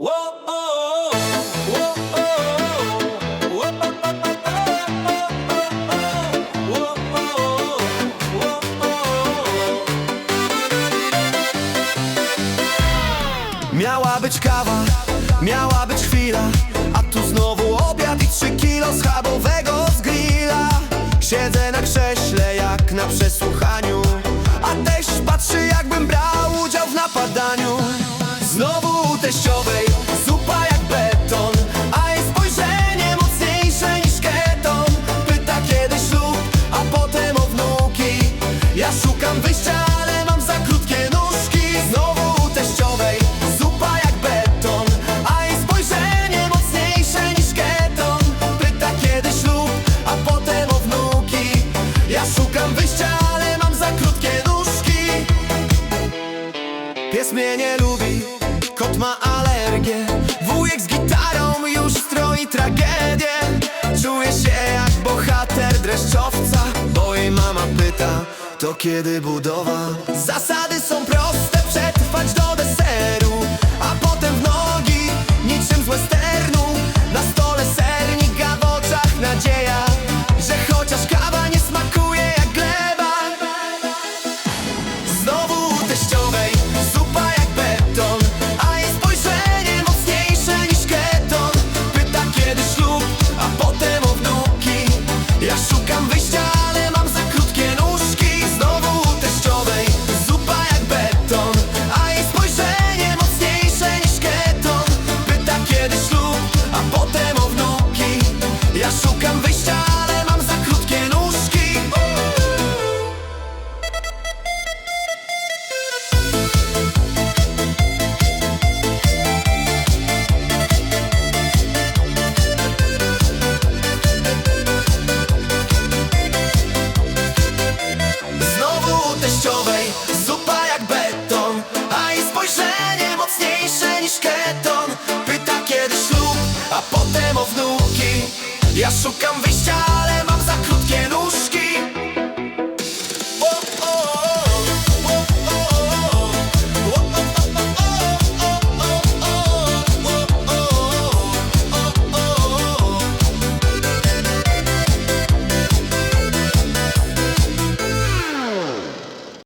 Miała być kawa, miała być chwila A tu znowu teściowej, zupa jak beton A jej spojrzenie mocniejsze niż keton. Pyta kiedy ślub, a potem o wnuki. Ja szukam wyjścia, ale mam za krótkie nóżki. Znowu u teściowej, zupa jak beton A jej spojrzenie mocniejsze niż keton. Pyta kiedy ślub, a potem o wnuki. Ja szukam wyjścia, ale mam za krótkie nóżki. Pies ma alergię. Wujek z gitarą już stroi tragedię. Czuję się jak bohater dreszczowca Bo jej mama pyta, to kiedy budowa? Zasady są proste, przetrwać do deseru niż keton Pyta kiedy ślub, a potem o wnuki. Ja szukam wyjścia,